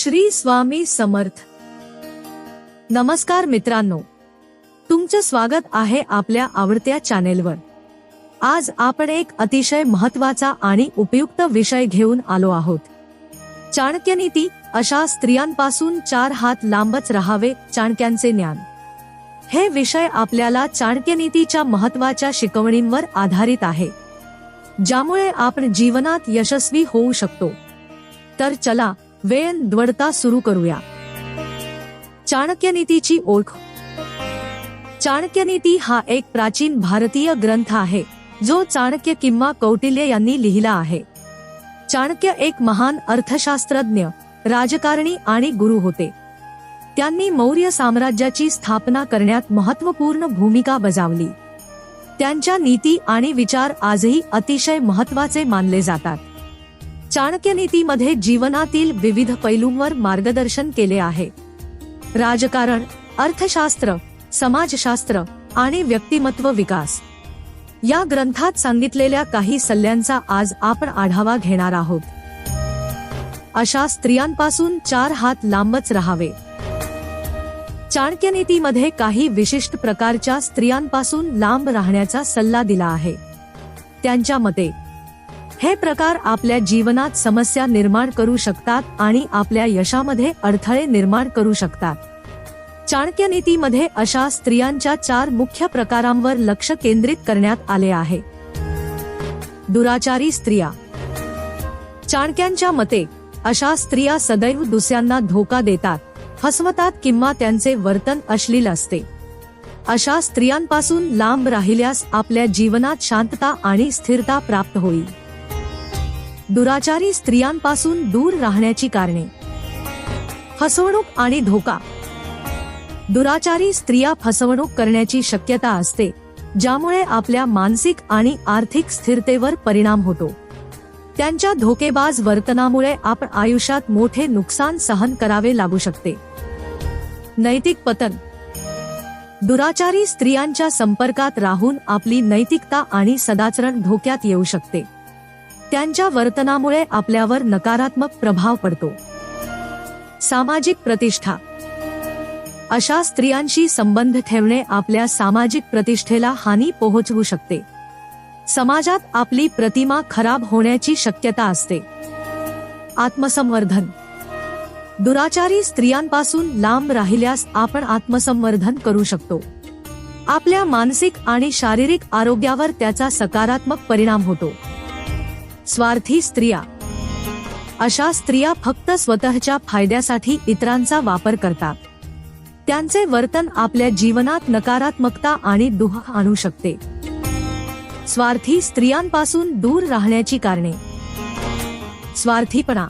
श्री स्वामी समर्थ. नमस्कार मित्रांनो. तुमचं स्वागत आहे आपल्या आवडत्या चॅनेलवर. आज आपण एक अतिशय महत्त्वाचा आणि उपयुक्त विषय घेऊन आलो आहोत. चाणक्यनीती अशा स्त्रियांपासून चार हात लांबच राहावे चाणक्यांचे ज्ञान. हे विषय आपल्याला चाणक्यनीतीच्या महत्त्वाच्या शिकवणींवर आधारित आहे. ज्यामुळे आपण जीवनात यशस्वी होऊ शकतो. तर चला वेळ द्वडता सुरू करूया. चाणक्यनीतीची ओळख. चाणक्यनीती हा एक प्राचीन भारतीय ग्रंथ आहे जो चाणक्य किंवा कौटिल्य यांनी लिहिला आहे. चाणक्य एक महान अर्थशास्त्रज्ञ राजकारणी आणि गुरु होते. त्यांनी मौर्य साम्राज्याची स्थापना करण्यात महत्त्वपूर्ण भूमिका बजावली. त्यांच्या नीती आणि विचार आजही अतिशय महत्त्वाचे मानले जातात. चाणक्य नीतीमध्ये जीवनातील विविध पैलूंवर मार्गदर्शन केले आहे. राजकारण अर्थशास्त्र समाजशास्त्र आणि व्यक्तिमत्व विकास. या ग्रंथात सांगितलेल्या काही सल्ल्यांचा आज आपण आढावा घेणार आहोत. अशा स्त्रियांपासून चार हात लांबच राहावे. चाणक्यनीतीमध्ये काही विशिष्ट प्रकारच्या स्त्रियांपासून लांब राहण्याचा सल्ला दिला आहे. त्यांच्या मते हे प्रकार आपल्या जीवनात समस्या निर्माण करू शकतात आणि आपल्या यशामध्ये अडथळे निर्माण करू शकतात. चाणक्य नीतीमध्ये अशा स्त्रियांच्या चार मुख्य प्रकारांवर लक्ष केंद्रित करण्यात आले आहे. दुराचारी स्त्रिया. चाणक्यांच्या मते अशा स्त्रिया सदैव दुसऱ्यांना धोका देतात फसवतात किंवा त्यांचे वर्तन अश्लील असते. अशा स्त्रियांपासून लांब राहिल्यास आपल्या जीवनात शांतता आणि स्थिरता प्राप्त होईल. दुराचारी स्त्रियांपासून दूर राहण्याची कारणे. फसवणूक आणि धोका. दुराचारी स्त्रिया फसवणूक करण्याची शक्यता असते ज्यामुळे आपल्या मानसिक आणि आर्थिक स्थिरतेवर परिणाम होतो. त्यांच्या धोकेबाज वर्तनामुळे आपण आयुष्यात मोठे नुकसान सहन करावे लागू शकते. नैतिक पतन. दुराचारी स्त्रियांच्या संपर्कात राहून आपली नैतिकता आणि सदाचरण धोक्यात येऊ शकते. त्यांच्या वर्तनामुळे आपल्यावर नकारात्मक प्रभाव पडतो. सामाजिक प्रतिष्ठा. अशा स्त्रियांशी संबंध ठेवणे आपल्या सामाजिक प्रतिष्ठेला हानी पोहोचवू शकते. समाजात आपली प्रतिमा खराब होण्याची शक्यता असते. आत्मसंवर्धन. दुराचारी स्त्रियांपासून लांब राहिल्यास आपण आत्मसंवर्धन करू शकतो. आपल्या मानसिक आणि शारीरिक आरोग्यावर त्याचा सकारात्मक परिणाम होतो. स्वार्थी स्त्रिया. अशा स्त्रिया फक्त स्वतःच्या फायद्यासाठी इतरांचा वापर करतात. त्यांचे वर्तन आपल्या जीवनात नकारात्मकता आणि दुःख आणू शकते. स्वार्थी स्त्रियांपासून दूर राहण्याची कारणे. स्वार्थीपणा.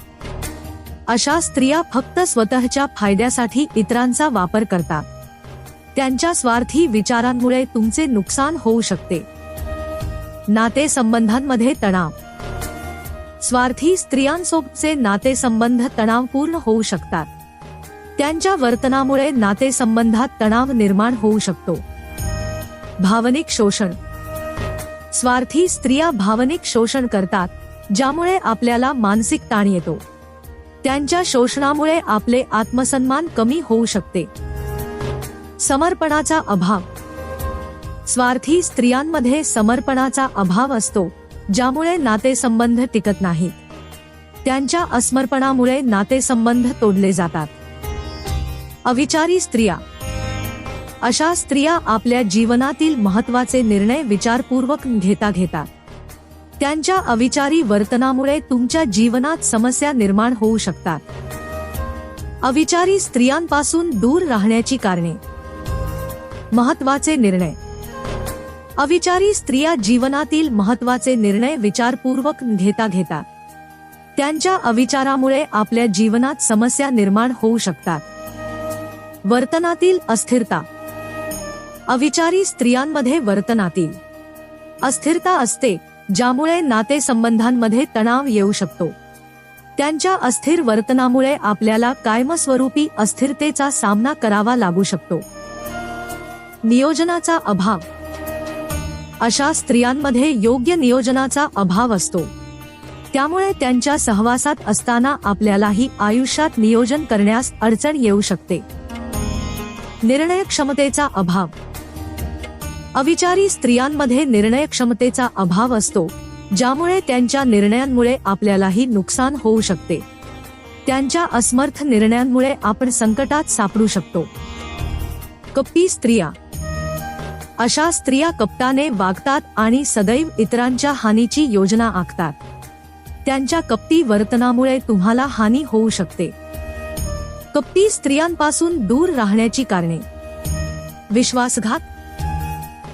अशा स्त्रिया फक्त स्वतःच्या फायद्यासाठी इतरांचा वापर करतात. त्यांच्या स्वार्थी विचारांमुळे तुमचे नुकसान होऊ शकते. नातेसंबंधांमध्ये तणाव. स्वार्थी स्त्रियांसोबतचे नातेसंबंध तणावपूर्ण होऊ शकतात. त्यांच्या वर्तनामुळे नातेसंबंधात तणाव निर्माण होऊ शकतो. भावनिक शोषण. स्वार्थी स्त्रिया भावनिक शोषण करतात ज्यामुळे आपल्याला मानसिक ताण येतो. त्यांच्या शोषणामुळे आपले आत्मसन्मान कमी होऊ शकते. समर्पणाचा अभाव. स्वार्थी स्त्रियांमध्ये समर्पणाचा अभाव असतो. ज्यामुळे नातेसंबंध टिकत नाहीत. त्यांच्या असमर्पणामुळे नातेसंबंध तोडले जातात. अविचारी स्त्रिया. अशा स्त्रिया आपल्या जीवनातील महत्त्वाचे निर्णय विचारपूर्वक घेता घेतात त्यांच्या अविचारी वर्तनामुळे तुमच्या जीवनात समस्या निर्माण होऊ शकतात. अविचारी स्त्रियांपासून दूर राहण्याची कारणे. महत्त्वाचे निर्णय. अविचारी स्त्रिया जीवनातील महत्त्वाचे निर्णय विचारपूर्वक घेता घेतात त्यांच्या अविचारामुळे आपल्या जीवनात समस्या निर्माण होऊ शकतात. वर्तनातील अस्थिरता. अविचारी स्त्रियांमध्ये वर्तनातील अस्थिरता असते ज्यामुळे नातेसंबंधांमध्ये तणाव येऊ शकतो. त्यांच्या अस्थिर वर्तनामुळे आपल्याला कायमस्वरूपी अस्थिरतेचा सामना करावा लागू शकतो. नियोजनाचा अभाव. अशा स्त्रियांमध्ये योग्य नियोजनाचा अभाव असतो. त्यामुळे त्यांच्या सहवासात असताना आपल्यालाही आयुष्यात नियोजन करण्यास अडचण येऊ शकते. निर्णय क्षमतेचा अभाव. अविचारी स्त्रियांमध्ये निर्णय क्षमतेचा अभाव असतो ज्यामुळे त्यांच्या निर्णयांमुळे आपल्यालाही नुकसान होऊ शकते. त्यांच्या असमर्थ निर्णयांमुळे आपण संकटात सापडू शकतो. कप्पी स्त्रिया. अशा स्त्रिया कपटाने वागतात आणि सदैव इतरांच्या हानीची योजना आखतात. त्यांच्या कपटी वर्तनामुळे तुम्हाला हानी होऊ शकते. कपटी स्त्रियांपासून दूर राहण्याची कारणे. विश्वासघात.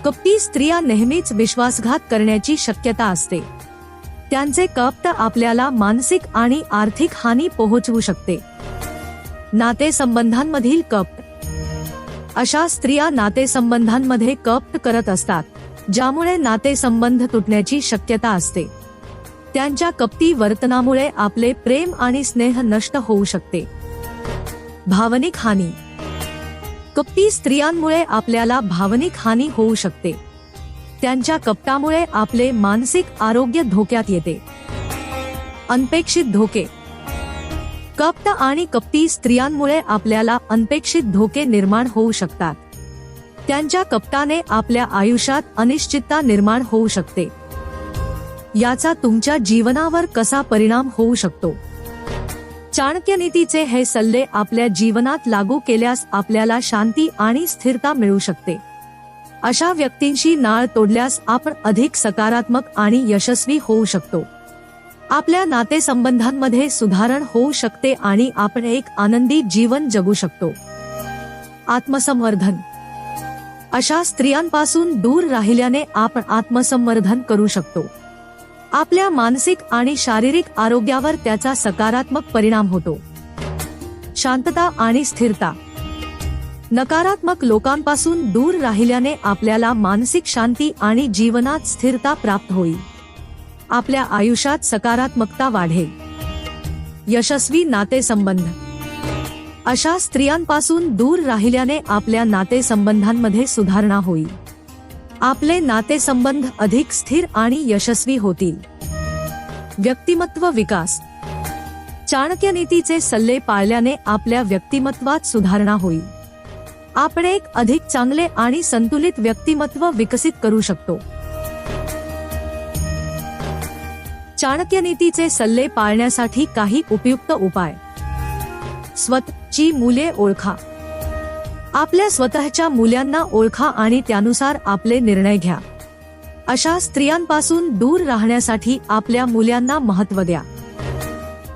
कपटी स्त्रिया नेहमीच विश्वासघात करण्याची शक्यता असते. त्यांचे कपट आपल्याला मानसिक आणि आर्थिक हानी पोहोचवू शकते. नातेसंबंधांमधील कपट अशा स्त्रिया नातेसंबंधांमध्ये कप्ट करत असतात ज्यामुळे नातेसंबंध तुटण्याची शक्यता असते. त्यांच्या कपटी वर्तनामुळे आपले प्रेम आणि स्नेह नष्ट होऊ शकते. भावनिक हानी. कपटी स्त्रियांमुळे आपल्याला भावनिक हानी होऊ शकते. त्यांच्या कपटामुळे आपले मानसिक आरोग्य धोक्यात येते. अनपेक्षित धोके. कप्त आणि कपटी स्त्रियांमुळे आपल्याला अनपेक्षित धोके निर्माण होऊ शकतात. त्यांच्या कपटाने आपल्या आयुष्यात अनिश्चितता निर्माण होऊ शकते. याचा तुमच्या जीवनावर कसा परिणाम होऊ शकतो? चाणक्य नीतीचे हे सल्ले आपल्या जीवनात लागू केल्यास आपल्याला शांती आणि स्थिरता मिळू शकते. अशा व्यक्तींशी नाळ तोडल्यास आपण अधिक सकारात्मक आणि यशस्वी होऊ शकतो. आपल्या नातेसंबंधांमध्ये सुधारण होऊ शकते आणि आपण एक आनंदी जीवन जगू शकतो. आत्मसंवर्धन. अशा स्त्रियांपासून दूर राहिल्याने आपण आत्मसंवर्धन करू शकतो. आपल्या मानसिक आणि शारीरिक आरोग्यावर त्याचा सकारात्मक परिणाम होतो. शांतता आणि स्थिरता. नकारात्मक लोकांपासून दूर राहिल्याने आपल्याला मानसिक शांती आणि जीवनात स्थिरता प्राप्त होईल. आपल्या आयुष्यात सकारात्मकता वाढेल. यशस्वी नातेसंबंध. अशा स्त्रियांपासून दूर राहिल्याने आपल्या नातेसंबंधांमध्ये सुधारणा होईल. आपले नातेसंबंध अधिक स्थिर आणि यशस्वी होतील. व्यक्तिमत्व विकास. चाणक्य नीतीचे सल्ले पाळल्याने आपल्या व्यक्तिमत्वात सुधारणा होईल. आपण एक अधिक चांगले आणि संतुलित व्यक्तिमत्व विकसित करू शकतो. चाणक्य नीतीचे सल्ले पाळण्यासाठी काही उपयुक्त उपाय. स्वतःची मुले ओळखा. आपल्या स्वतःच्या मुलांना ओळखा आणि त्यानुसार आपले निर्णय घ्या. अशा स्त्रियांपासून दूर राहण्यासाठी आपल्या मुलांना महत्त्व द्या.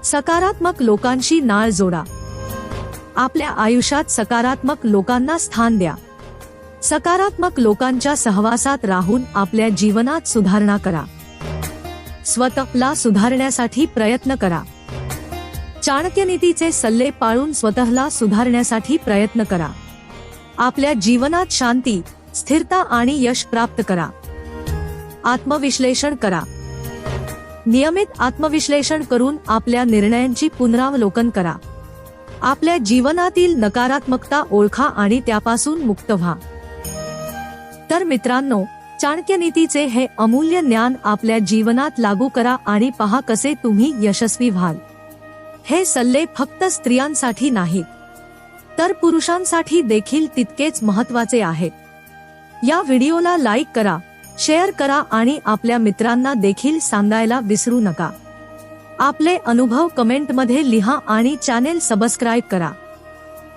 सकारात्मक लोकांशी नाळ जोडा. आपल्या आयुष्यात सकारात्मक लोकांना स्थान द्या. सकारात्मक लोकांच्या सहवासात राहून आपल्या जीवनात सुधारणा करा. स्वतःला सुधारण्यासाठी प्रयत्न करा. चाणक्य नीतीचे सल्ले पाळून स्वतःला सुधारण्यासाठी प्रयत्न करा. आपल्या जीवनात शांती स्थिरता आणि यश प्राप्त करा. आत्मविश्लेषण करा. नियमित आत्मविश्लेषण करून आपल्या निर्णयांची पुनरावलोकन करा. आपल्या जीवनातील नकारात्मकता ओळखा आणि त्यापासून मुक्त व्हा. तर मित्रांनो चाणक्य नीतीचे हे अमूल्य ज्ञान आपल्या जीवनात लागू करा आणि पहा कसे तुम्ही यशस्वी व्हाल. हे सल्ले फक्त स्त्रियांसाठी नाहीत. तर पुरुषांसाठी देखील तितकेच महत्त्वाचे आहेत. या व्हिडिओला लाईक करा शेअर करा आणि आपल्या मित्रांना देखील सांगायला विसरू नका. आपले अनुभव कमेंटमध्ये लिहा आणि चॅनेल सबस्क्राईब करा.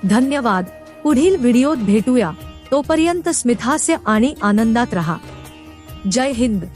धन्यवाद. पुढील व्हिडिओत भेटूया. तोपर्यंत स्मितहास्य आणि आनंदात रहा. जय हिंद.